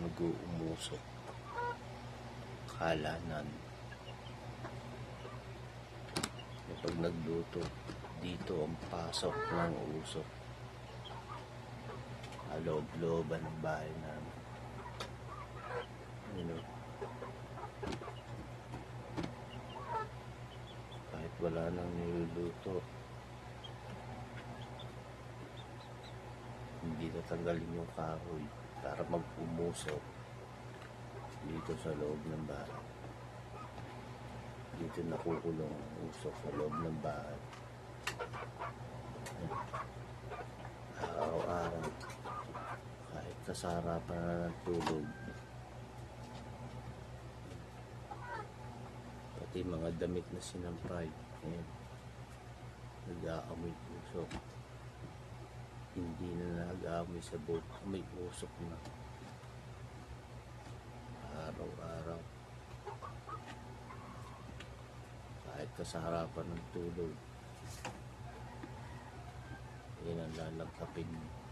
mag-uumusok. Kalanan. Kapag nagluto, dito ang pasok ng usok. Aloob-looban ng bahay namin. You know, kahit wala nang niluluto, hindi tatanggalin yung kahoy para mag-umusok dito sa loob ng bahay. Dito nakukulong usok sa loob ng bahay. Araw-araw, kahit sa harapan na ng pati mga damit na sinampay, ayan, nag-aamoy usok hindi na nag-aamoy sa boat, may usok na. Araw-araw. Kahit ka sa harapan ng tulog, yan ang lalagkapin mo.